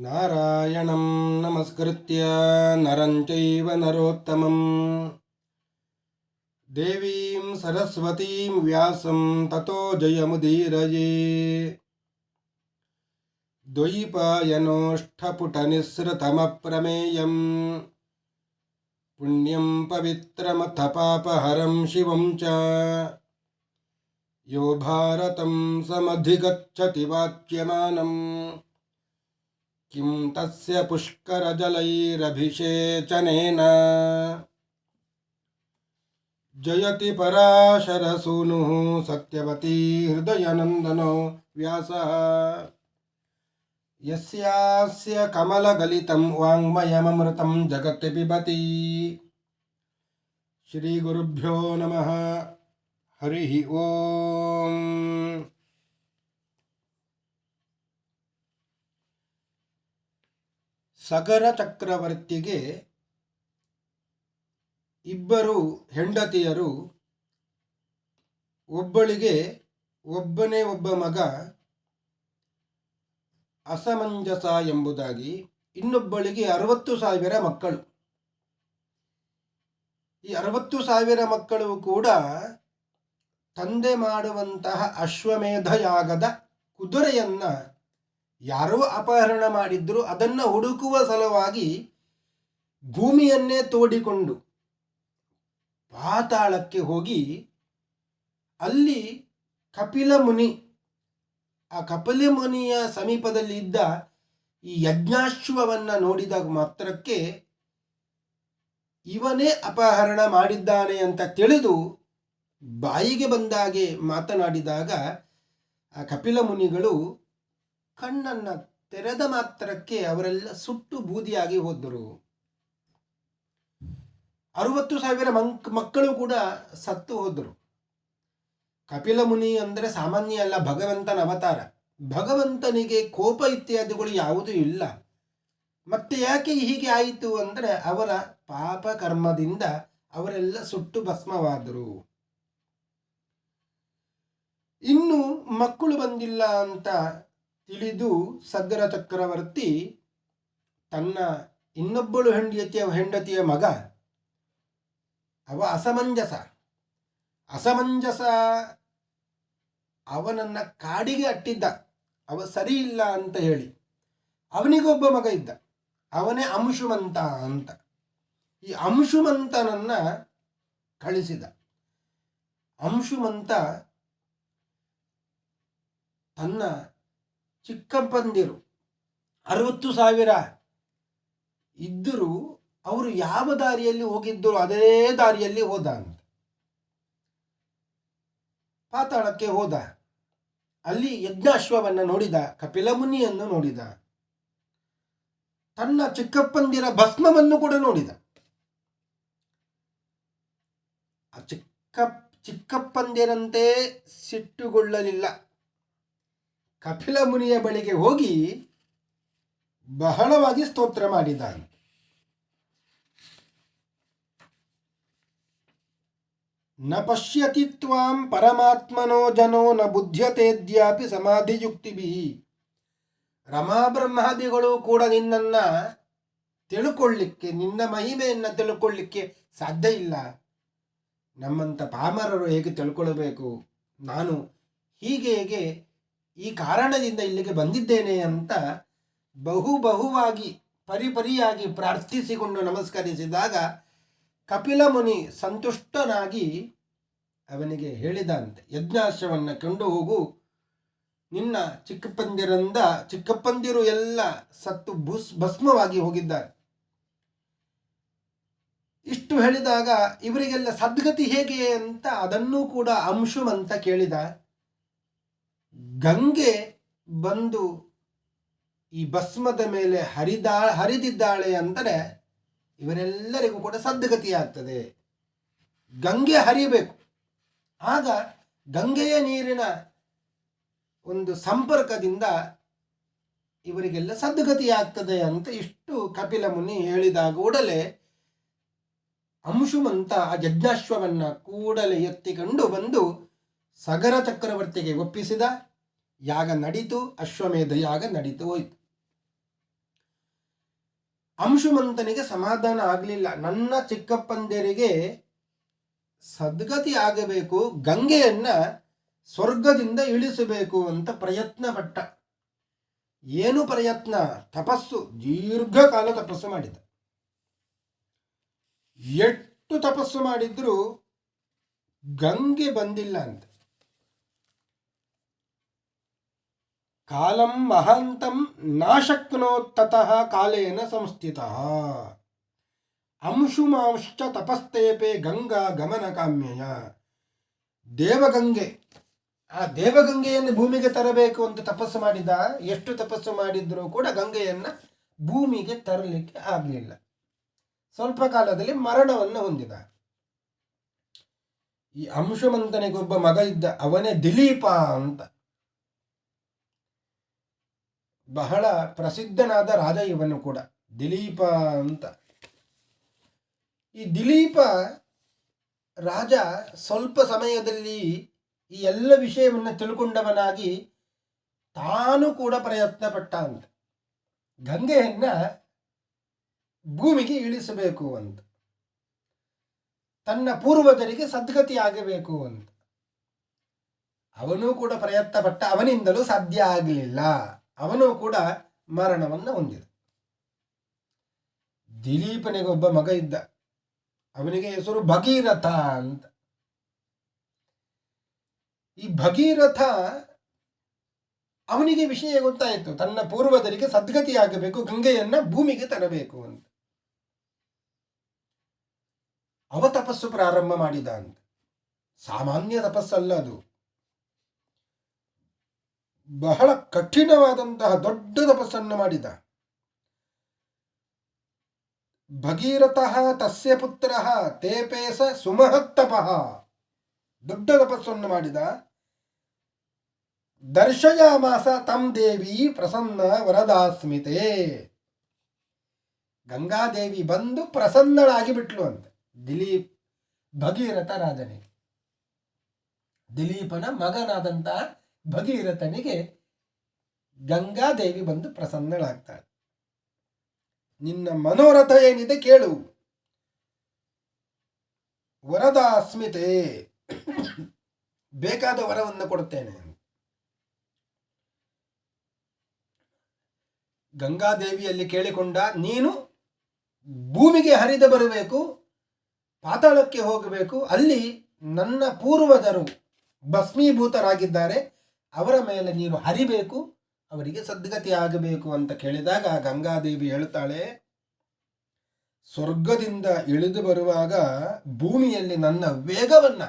नारायणं नमस्कृत्य नरं चैव नरोत्तमं देवीं सरस्वतीं व्यासं ततो जयमुदीरये। द्वैपायनोष्ठपुटनिःसृतमप्रमेयम्। पुण्यं पवित्रमथ पापहरं शिवं च। यो भारतं समधिगच्छति वाच्यमानम् किं तस्य पुष्करजलैरभिषेचनेन? जयति पराशरसूनुः सत्यवती हृदयनन्दनो व्यासः। यस्यास्य कमलगलितं वाङ्मयममृतं जगत् पिबति। श्रीगुरुभ्यो नमः। हरिः ओम् ಸಗರ ಚಕ್ರವರ್ತಿಗೆ ಇಬ್ಬರು ಹೆಂಡತಿಯರು, ಒಬ್ಬಳಿಗೆ ಒಬ್ಬನೇ ಒಬ್ಬ ಮಗ, ಅಸಮಂಜಸ ಎಂಬುದಾಗಿ ಇನ್ನೊಬ್ಬಳಿಗೆ ಅರವತ್ತು ಸಾವಿರ ಮಕ್ಕಳು. ಈ ಅರವತ್ತು ಸಾವಿರ ಮಕ್ಕಳು ಕೂಡ ತಂದೆ ಮಾಡುವಂತಹ ಅಶ್ವಮೇಧ ಯಾಗದ ಕುದುರೆಯನ್ನ ಯಾರೋ ಅಪಹರಣ ಮಾಡಿದ್ರು ಅದನ್ನು ಹುಡುಕುವ ಸಲುವಾಗಿ ಭೂಮಿಯನ್ನೇ ತೋಡಿಕೊಂಡು ಪಾತಾಳಕ್ಕೆ ಹೋಗಿ ಅಲ್ಲಿ ಕಪಿಲ ಮುನಿ, ಆ ಕಪಿಲ ಮುನಿಯ ಸಮೀಪದಲ್ಲಿ ಇದ್ದ ಈ ಯಜ್ಞಾಶ್ವವನ್ನು ನೋಡಿದ ಮಾತ್ರಕ್ಕೆ ಇವನೇ ಅಪಹರಣ ಮಾಡಿದ್ದಾನೆ ಅಂತ ತಿಳಿದು ಬಾಯಿಗೆ ಬಂದಾಗೆ ಮಾತನಾಡಿದಾಗ ಆ ಕಪಿಲ ಮುನಿಗಳು ಕಣ್ಣನ್ನು ತೆರೆದ ಮಾತ್ರಕ್ಕೆ ಅವರೆಲ್ಲ ಸುಟ್ಟು ಬೂದಿಯಾಗಿ ಹೋದರು. ಅರುವತ್ತು ಸಾವಿರ ಮಂಕ್ ಮಕ್ಕಳು ಕೂಡ ಸತ್ತು ಹೋದರು. ಕಪಿಲ ಮುನಿ ಅಂದರೆ ಸಾಮಾನ್ಯ ಅಲ್ಲ, ಭಗವಂತನ ಅವತಾರ. ಭಗವಂತನಿಗೆ ಕೋಪ ಇತ್ಯಾದಿಗಳು ಯಾವುದೂ ಇಲ್ಲ. ಮತ್ತೆ ಯಾಕೆ ಹೀಗೆ ಆಯಿತು ಅಂದರೆ ಅವರ ಪಾಪ ಕರ್ಮದಿಂದ ಅವರೆಲ್ಲ ಸುಟ್ಟು ಭಸ್ಮವಾದರು. ಇನ್ನು ಮಕ್ಕಳು ಬಂದಿಲ್ಲ ಅಂತ ತಿಳಿದು ಸಗ್ಗರ ಚಕ್ರವರ್ತಿ ತನ್ನ ಇನ್ನೊಬ್ಬಳು ಹೆಂಡತಿಯ ಹೆಂಡತಿಯ ಮಗ, ಅವ ಅಸಮಂಜಸ. ಅಸಮಂಜಸ ಅವನನ್ನು ಕಾಡಿಗೆ ಅಟ್ಟಿದ್ದ. ಅವ ಸರಿ ಇಲ್ಲ ಅಂತ ಹೇಳಿ ಅವನಿಗೊಬ್ಬ ಮಗ ಇದ್ದ. ಅವನೇ ಅಂಶುಮಂತ ಅಂತ. ಈ ಅಂಶುಮಂತನನ್ನ ಕಳಿಸಿದ. ಅಂಶುಮಂತ ತನ್ನ ಚಿಕ್ಕಪ್ಪಂದಿರು. ಅರವತ್ತು ಸಾವಿರ ಇದ್ದರೂ ಅವರು ಯಾವ ದಾರಿಯಲ್ಲಿ ಹೋಗಿದ್ದರು ಅದೇ ದಾರಿಯಲ್ಲಿ ಹೋದ ಅಂತ ಪಾತಾಳಕ್ಕೆ ಹೋದ. ಅಲ್ಲಿ ಯಜ್ಞಾಶ್ವವನ್ನು ನೋಡಿದ, ಕಪಿಲಮುನಿಯನ್ನು ನೋಡಿದ. ತನ್ನ ಚಿಕ್ಕಪ್ಪಂದಿರ ಭಸ್ಮವನ್ನು ಕೂಡ ನೋಡಿದ. ಚಿಕ್ಕ ಚಿಕ್ಕಪ್ಪಂದಿರಂತೆ ಸಿಟ್ಟುಗೊಳ್ಳಲಿಲ್ಲ. ಕಪಿಲ ಮುನಿಯ ಬಳಿಗೆ ಹೋಗಿ ಬಹಳವಾಗಿ ಸ್ತೋತ್ರ ಮಾಡಿದ್ದಾನೆ. ನ ಪಶ್ಯತಿ ತ್ವಾಂ ಪರಮಾತ್ಮನೋ ಜನೋ ನ ಬುದ್ಧ್ಯತೆದ್ಯಾಪಿ ಸಮಾಧಿಯುಕ್ತಿಭಿ. ರಮಾ ಬ್ರಹ್ಮಾದಿಗಳು ಕೂಡ ನಿನ್ನನ್ನ ತಿಳ್ಕೊಳ್ಳಿಕ್ಕೆ, ನಿನ್ನ ಮಹಿಮೆಯನ್ನು ತಿಳ್ಕೊಳ್ಳಿಕ್ಕೆ ಸಾಧ್ಯ ಇಲ್ಲ. ನಮ್ಮಂಥ ಪಾಮರರು ಹೇಗೆ ತಿಳ್ಕೊಳ್ಬೇಕು? ನಾನು ಹೀಗೆ ಹೇಗೆ ಈ ಕಾರಣದಿಂದ ಇಲ್ಲಿಗೆ ಬಂದಿದ್ದೇನೆ ಅಂತ ಬಹು ಬಹುವಾಗಿ ಪರಿಪರಿಯಾಗಿ ಪ್ರಾರ್ಥಿಸಿಕೊಂಡು ನಮಸ್ಕರಿಸಿದಾಗ ಕಪಿಲ ಮುನಿ ಸಂತುಷ್ಟನಾಗಿ ಅವನಿಗೆ ಹೇಳಿದಂತೆ, ಯಜ್ಞಾಶ್ರವನ್ನು ಕಂಡು ಹೋಗು. ನಿನ್ನ ಚಿಕ್ಕಪ್ಪಂದಿರಂದ ಚಿಕ್ಕಪ್ಪಂದಿರು ಎಲ್ಲ ಸತ್ತು ಭುಸ್ ಭಸ್ಮವಾಗಿ ಹೋಗಿದ್ದಾರೆ. ಇಷ್ಟು ಹೇಳಿದಾಗ ಇವರಿಗೆಲ್ಲ ಸದ್ಗತಿ ಹೇಗೆ ಅಂತ ಅದನ್ನೂ ಕೂಡ ಅಂಶುಮಂತ ಕೇಳಿದ. ಗಂಗೆ ಬಂದು ಈ ಭಸ್ಮದ ಮೇಲೆ ಹರಿದಾ, ಹರಿದಿದ್ದಾಳೆ ಅಂದರೆ ಇವರೆಲ್ಲರಿಗೂ ಕೂಡ ಸದ್ಗತಿಯಾಗ್ತದೆ ಗಂಗೆ ಹರಿಬೇಕು ಆಗ ಗಂಗೆಯ ನೀರಿನ ಒಂದು ಸಂಪರ್ಕದಿಂದ ಇವರಿಗೆಲ್ಲ ಸದ್ಗತಿಯಾಗ್ತದೆ ಅಂತ ಇಷ್ಟು ಕಪಿಲ ಮುನಿ ಹೇಳಿದಾಗ ಕೂಡಲೇ ಅಂಶುಮಂತ ಆ ಯಜ್ಞಾಶ್ವವನ್ನು ಕೂಡಲೇ ಎತ್ತಿಕೊಂಡು ಬಂದು ಸಗರ ಚಕ್ರವರ್ತಿಗೆ ಒಪ್ಪಿಸಿದ. ಯಾಗ ನಡೀತು, ಅಶ್ವಮೇಧ ಯಾಗ ನಡೀತು ಹೋಯಿತು. ಅಂಶುಮಂತನಿಗೆ ಸಮಾಧಾನ ಆಗಲಿಲ್ಲ. ನನ್ನ ಚಿಕ್ಕಪ್ಪಂದಿರಿಗೆ ಸದ್ಗತಿ ಆಗಬೇಕು, ಗಂಗೆಯನ್ನ ಸ್ವರ್ಗದಿಂದ ಇಳಿಸಬೇಕು ಅಂತ ಪ್ರಯತ್ನ ಪಟ್ಟ ಏನು ಪ್ರಯತ್ನ? ತಪಸ್ಸು. ದೀರ್ಘಕಾಲ ತಪಸ್ಸು ಮಾಡಿದ ಎಷ್ಟು ತಪಸ್ಸು ಮಾಡಿದ್ರೂ ಗಂಗೆ ಬಂದಿಲ್ಲ ಅಂತ. ಕಾಲಂ ಮಹಾಂತಂ ನಾಶಕ್ನೋತ್ತತಃ ಕಾಲೇನ ಸಂಸ್ಥಿತ. ಅಂಶುಮಾಂಶ್ಚ ತಪಸ್ತೇಪೆ ಗಂಗಾ ಗಮನ ಕಾಮ್ಯಯ. ದೇವಗಂಗೆ. ಆ ದೇವಗಂಗೆಯನ್ನು ಭೂಮಿಗೆ ತರಬೇಕು ಅಂತ ತಪಸ್ಸು ಮಾಡಿದ, ಎಷ್ಟು ತಪಸ್ಸು ಮಾಡಿದ್ರೂ ಕೂಡ ಗಂಗೆಯನ್ನ ಭೂಮಿಗೆ ತರಲಿಕ್ಕೆ ಆಗಲಿಲ್ಲ. ಸ್ವಲ್ಪ ಕಾಲದಲ್ಲಿ ಮರಣವನ್ನು ಹೊಂದಿದ. ಈ ಅಂಶುಮಂತನಿಗೊಬ್ಬ ಮಗ ಇದ್ದ, ಅವನೇ ದಿಲೀಪ ಅಂತ. ಬಹಳ ಪ್ರಸಿದ್ಧನಾದ ರಾಜ ಇವನು ಕೂಡ. ದಿಲೀಪ ಅಂತ. ಈ ದಿಲೀಪ ರಾಜ ಸ್ವಲ್ಪ ಸಮಯದಲ್ಲಿ ಈ ಎಲ್ಲ ವಿಷಯವನ್ನು ತಿಳ್ಕೊಂಡವನಾಗಿ ತಾನು ಕೂಡ ಪ್ರಯತ್ನ ಪಟ್ಟ ಅಂತ ಗಂಗೆಯನ್ನ ಭೂಮಿಗೆ ಇಳಿಸಬೇಕು ಅಂತ. ತನ್ನ ಪೂರ್ವಜರಿಗೆ ಸದ್ಗತಿ ಆಗಬೇಕು ಅಂತ. ಅವನು ಕೂಡ ಪ್ರಯತ್ನ ಪಟ್ಟ ಅವನಿಂದಲೂ ಸಾಧ್ಯ ಆಗಲಿಲ್ಲ. ಅವನು ಕೂಡ ಮರಣವನ್ನು ಹೊಂದಿದ. ದಿಲೀಪನಿಗೊಬ್ಬ ಮಗ ಇದ್ದ. ಅವನಿಗೆ ಹೆಸರು ಭಗೀರಥ ಅಂತ. ಈ ಭಗೀರಥ ಅವನಿಗೆ ವಿಷಯ ಗೊತ್ತಾಯಿತು. ತನ್ನ ಪೂರ್ವಜರಿಗೆ ಸದ್ಗತಿ ಆಗಬೇಕು ಗಂಗೆಯನ್ನ ಭೂಮಿಗೆ ತರಬೇಕು ಅಂತ. ಅವ ತಪಸ್ಸು ಪ್ರಾರಂಭ ಮಾಡಿದ ಅಂತ. ಸಾಮಾನ್ಯ ತಪಸ್ಸಲ್ಲ ಅದು. ಬಹಳ ಕಠಿಣವಾದಂತಹ ದೊಡ್ಡ ತಪಸ್ಸನ್ನು ಮಾಡಿದ. ಭಗೀರಥಃ ತಸ್ಯ ಪುತ್ರ ತೇಪೇಸ ಸುಮಹತ್ತಪಃ ದೊಡ್ಡ ತಪಸ್ಸನ್ನು ಮಾಡಿದ. ದರ್ಶಯಾಮಾಸ ತಂ ದೇವಿ ಪ್ರಸನ್ನ ವರದಾಸ್ಮಿತೆ. ಗಂಗಾದೇವಿ ಬಂದು ಪ್ರಸನ್ನಳಾಗಿ ಬಿಟ್ಲು ಅಂತ ದಿಲೀಪ್ ಭಗೀರಥ ರಾಜನಿಗೆ. ದಿಲೀಪನ ಮಗನಾದಂತಹ ಭಗೀರಥನಿಗೆ ಗಂಗಾದೇವಿ ಬಂದು ಪ್ರಸನ್ನಳಾಗ್ತಾಳೆ. ನಿನ್ನ ಮನೋರಥ ಏನಿದೆ ಕೇಳು. ವರದ ಅಸ್ಮಿತೆ. ಬೇಕಾದ ವರವನ್ನು ಕೊಡುತ್ತೇನೆ. ಗಂಗಾದೇವಿಯಲ್ಲಿ ಕೇಳಿಕೊಂಡ ನೀನು ಭೂಮಿಗೆ ಹರಿದು ಬರಬೇಕು, ಪಾತಾಳಕ್ಕೆ ಹೋಗಬೇಕು, ಅಲ್ಲಿ ನನ್ನ ಪೂರ್ವಜರು ಭಸ್ಮೀಭೂತರಾಗಿದ್ದಾರೆ. ಅವರ ಮೇಲೆ ನೀನು ಹರಿಬೇಕು, ಅವರಿಗೆ ಸದ್ಗತಿ ಆಗಬೇಕು ಅಂತ ಕೇಳಿದಾಗ ಗಂಗಾದೇವಿ ಹೇಳ್ತಾಳೆ, ಸ್ವರ್ಗದಿಂದ ಇಳಿದು ಬರುವಾಗ ಭೂಮಿಯಲ್ಲಿ ನನ್ನ ವೇಗವನ್ನ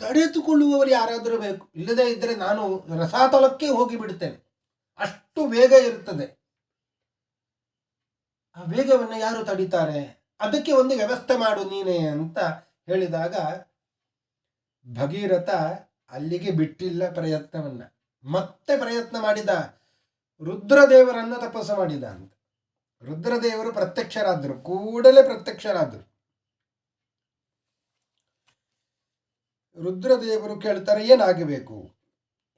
ತಡೆದುಕೊಳ್ಳುವವರು ಯಾರಾದರೂ ಬೇಕು, ಇಲ್ಲದೇ ಇದ್ದರೆ ನಾನು ರಸಾತಲಕ್ಕೆ ಹೋಗಿ ಬಿಡುತ್ತೇನೆ ಅಷ್ಟು ವೇಗ ಇರುತ್ತದೆ ಆ ವೇಗವನ್ನು ಯಾರು ತಡೀತಾರೆ? ಅದಕ್ಕೆ ಒಂದು ವ್ಯವಸ್ಥೆ ಮಾಡು ನೀನೇ ಅಂತ ಹೇಳಿದಾಗ ಭಗೀರಥ ಅಲ್ಲಿಗೆ ಬಿಟ್ಟಿಲ್ಲ ಪ್ರಯತ್ನವನ್ನ. ಮತ್ತೆ ಪ್ರಯತ್ನ ಮಾಡಿದ ರುದ್ರದೇವರನ್ನು ತಪಸ್ಸು ಮಾಡಿದ ಅಂತ. ರುದ್ರದೇವರು ಪ್ರತ್ಯಕ್ಷರಾದರು, ಕೂಡಲೇ ಪ್ರತ್ಯಕ್ಷರಾದರು. ರುದ್ರದೇವರು ಕೇಳ್ತಾರೆ, ಏನಾಗಬೇಕು?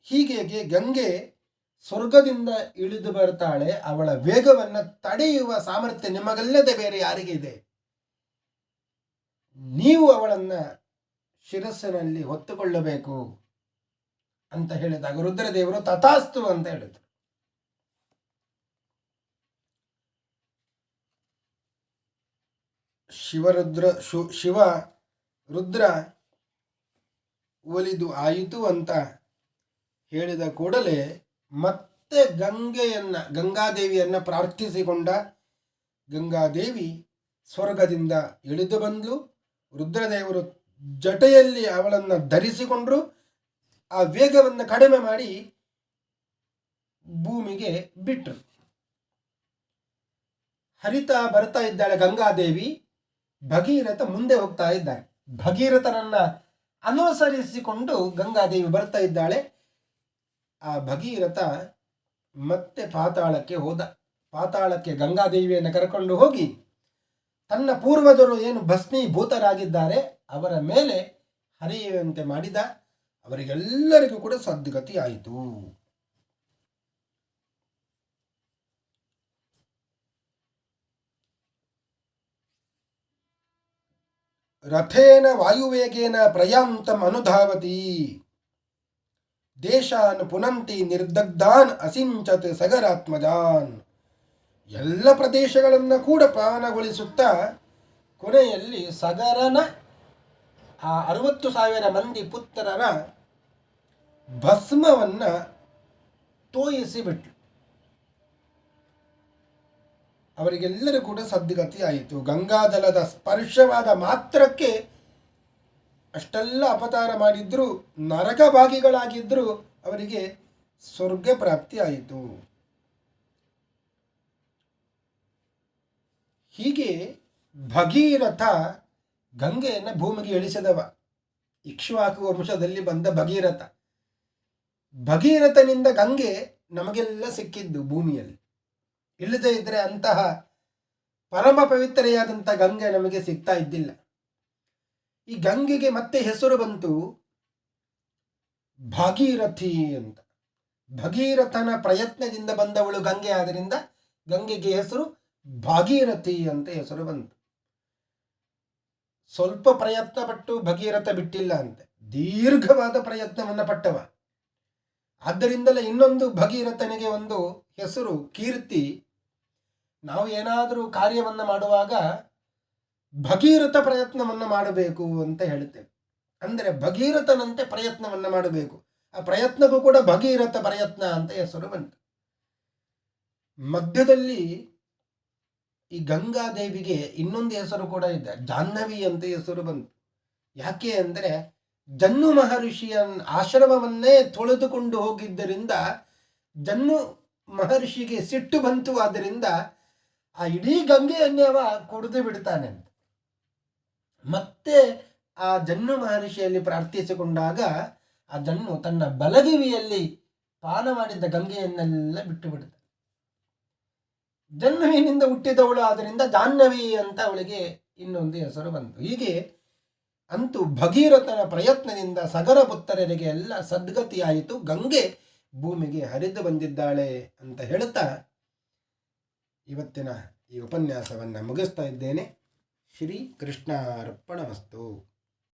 ಹೀಗೆ ಗಂಗೆ ಸ್ವರ್ಗದಿಂದ ಇಳಿದು ಬರ್ತಾಳೆ, ಅವಳ ವೇಗವನ್ನ ತಡೆಯುವ ಸಾಮರ್ಥ್ಯ ನಿಮಗಲ್ಲದೆ ಬೇರೆ ಯಾರಿಗೆ ಇದೆ? ನೀವು ಅವಳನ್ನ ಶಿರಸ್ಸಿನಲ್ಲಿ ಹೊತ್ತುಕೊಳ್ಳಬೇಕು ಅಂತ ಹೇಳಿದಾಗ ರುದ್ರದೇವರು ತಥಾಸ್ತು ಅಂತ ಹೇಳಿದರು. ಶಿವರುದ್ರ ಶು, ಶಿವ ರುದ್ರ ಒಲಿದು ಆಯಿತು ಅಂತ ಹೇಳಿದ ಕೂಡಲೇ ಮತ್ತೆ ಗಂಗೆಯನ್ನ, ಗಂಗಾದೇವಿಯನ್ನ ಪ್ರಾರ್ಥಿಸಿಕೊಂಡ ಗಂಗಾದೇವಿ ಸ್ವರ್ಗದಿಂದ ಇಳಿದು ಬಂದ್ಲು. ರುದ್ರದೇವರು ಜಟೆಯಲ್ಲಿ ಅವಳನ್ನು ಧರಿಸಿಕೊಂಡು ಆ ವೇಗವನ್ನು ಕಡಿಮೆ ಮಾಡಿ ಭೂಮಿಗೆ ಬಿಟ್ಟರು ಹರಿತಾ ಬರ್ತಾ ಇದ್ದಾಳೆ ಗಂಗಾದೇವಿ, ಭಗೀರಥ ಮುಂದೆ ಹೋಗ್ತಾ ಇದ್ದಾಳೆ ಭಗೀರಥನನ್ನ ಅನುಸರಿಸಿಕೊಂಡು ಗಂಗಾದೇವಿ ಬರ್ತಾ ಇದ್ದಾಳೆ. ಆ ಭಗೀರಥ ಮತ್ತೆ ಪಾತಾಳಕ್ಕೆ ಹೋದ. ಪಾತಾಳಕ್ಕೆ ಗಂಗಾದೇವಿಯನ್ನು ಕರ್ಕೊಂಡು ಹೋಗಿ ತನ್ನ ಪೂರ್ವಜರು ಏನು ಭಸ್ಮೀಭೂತರಾಗಿದ್ದಾರೆ, ಅವರ ಮೇಲೆ ಹರಿಯುವಂತೆ ಮಾಡಿದ ಅವರಿಗೆಲ್ಲರಿಗೂ ಕೂಡ ಸದ್ಗತಿಯಾಯಿತು. ರಥೇನ ವಾಯುವೇಗೇನ ಪ್ರಯಾಂತಂ ಅನುಧಾವತಿ. ದೇಶಾನ್ ಪುನಂತಿ ನಿರ್ದಗ್ಧಾನ್ ಅಸಿಂಚತ್ ಸಗರಾತ್ಮಜಾನ್. ಎಲ್ಲ ಪ್ರದೇಶಗಳನ್ನು ಕೂಡ ಪಾವನಗೊಳಿಸುತ್ತಾ ಕೊನೆಯಲ್ಲಿ ಸಗರನ, ಆ ಅರವತ್ತು ಸಾವಿರ ಮಂದಿ ಪುತ್ರರ ಭಸ್ಮವನ್ನು ತೋಯಿಸಿಬಿಟ್ಲು. ಅವರಿಗೆಲ್ಲರೂ ಕೂಡ ಸದ್ಗತಿ ಆಯಿತು. ಗಂಗಾಜಲದ ಸ್ಪರ್ಶವಾದ ಮಾತ್ರಕ್ಕೆ ಅಷ್ಟೆಲ್ಲ ಅಪತಾರ ಮಾಡಿದ್ರು ನರಕ ಭಾಗಿಗಳಾಗಿದ್ದರೂ ಅವರಿಗೆ ಸ್ವರ್ಗ ಪ್ರಾಪ್ತಿ ಆಯಿತು ಹೀಗೆ ಭಗೀರಥ ಗಂಗೆಯನ್ನು ಭೂಮಿಗೆ ಇಳಿಸಿದವ ಇಕ್ಷ್ವಾಕು ವಂಶದಲ್ಲಿ ಬಂದ ಭಗೀರಥ. ಭಗೀರಥನಿಂದ ಗಂಗೆ ನಮಗೆಲ್ಲ ಸಿಕ್ಕಿದ್ದು ಭೂಮಿಯಲ್ಲಿ. ಇಲ್ಲದೇ ಇದ್ದರೆ ಅಂತಹ ಪರಮ ಪವಿತ್ರೆಯಾದಂಥ ಗಂಗೆ ನಮಗೆ ಸಿಗ್ತಾ ಇದ್ದಿಲ್ಲ. ಈ ಗಂಗೆಗೆ ಮತ್ತೆ ಹೆಸರು ಬಂತು ಭಾಗೀರಥಿ ಅಂತ. ಭಗೀರಥನ ಪ್ರಯತ್ನದಿಂದ ಬಂದವಳು ಗಂಗೆ ಆದ್ದರಿಂದ ಗಂಗೆಗೆ ಹೆಸರು ಭಾಗೀರಥಿ ಅಂತ ಹೆಸರು ಬಂತು. ಸ್ವಲ್ಪ ಪ್ರಯತ್ನ ಪಟ್ಟು ಭಗೀರಥ ಬಿಟ್ಟಿಲ್ಲ ಅಂತೆ. ದೀರ್ಘವಾದ ಪ್ರಯತ್ನವನ್ನು ಪಟ್ಟವ. ಆದ್ದರಿಂದಲೇ ಇನ್ನೊಂದು ಭಗೀರಥನಿಗೆ ಒಂದು ಹೆಸರು, ಕೀರ್ತಿ. ನಾವು ಏನಾದರೂ ಕಾರ್ಯವನ್ನು ಮಾಡುವಾಗ ಭಗೀರಥ ಪ್ರಯತ್ನವನ್ನು ಮಾಡಬೇಕು ಅಂತ ಹೇಳುತ್ತೇವೆ ಅಂದರೆ ಭಗೀರಥನಂತೆ ಪ್ರಯತ್ನವನ್ನು ಮಾಡಬೇಕು. ಆ ಪ್ರಯತ್ನಕ್ಕೂ ಕೂಡ ಭಗೀರಥ ಪ್ರಯತ್ನ ಅಂತ ಹೆಸರು ಬಂತು. ಮಧ್ಯದಲ್ಲಿ ಈ ಗಂಗಾದೇವಿಗೆ ಇನ್ನೊಂದು ಹೆಸರು ಕೂಡ ಇದೆ. ಜಾಹ್ನವಿ ಅಂತ ಹೆಸರು ಬಂತು. ಯಾಕೆ ಅಂದರೆ ಜನ್ನು ಮಹರ್ಷಿಯ ಆಶ್ರಮವನ್ನೇ ತೊಳೆದುಕೊಂಡು ಹೋಗಿದ್ದರಿಂದ, ಜನ್ನು ಮಹರ್ಷಿಗೆ ಸಿಟ್ಟು ಬಂತು. ಆದ್ದರಿಂದ ಆ ಇಡೀ ಗಂಗೆಯನ್ನೇವ ಕುಡಿದು ಬಿಡ್ತಾನೆ ಅಂತ. ಮತ್ತೆ ಆ ಜನ್ನು ಮಹರ್ಷಿಯಲ್ಲಿ ಪ್ರಾರ್ಥಿಸಿಕೊಂಡಾಗ ಆ ಜನ್ನು ತನ್ನ ಬಲಗಿವಿಯಲ್ಲಿ ಪಾನ ಮಾಡಿದ್ದ ಗಂಗೆಯನ್ನೆಲ್ಲ ಬಿಟ್ಟು ಬಿಡ್ತಾನೆ. ಜನ್ನುವಿನಿಂದ ಹುಟ್ಟಿದವಳು ಆದ್ದರಿಂದ ಜಾಹ್ನವಿ ಅಂತ ಅವಳಿಗೆ ಇನ್ನೊಂದು ಹೆಸರು ಬಂತು. ಹೀಗೆ ಅಂತೂ ಭಗೀರಥನ ಪ್ರಯತ್ನದಿಂದ ಸಗರ ಪುತ್ರರಿಗೆ ಎಲ್ಲ ಸದ್ಗತಿಯಾಯಿತು. ಗಂಗೆ ಭೂಮಿಗೆ ಹರಿದು ಬಂದಿದ್ದಾಳೆ ಅಂತ ಹೇಳುತ್ತಾ ಇವತ್ತಿನ ಈ ಉಪನ್ಯಾಸವನ್ನು ಮುಗಿಸ್ತಾ ಇದ್ದೇನೆ. ಶ್ರೀ ಕೃಷ್ಣಾರ್ಪಣಮಸ್ತು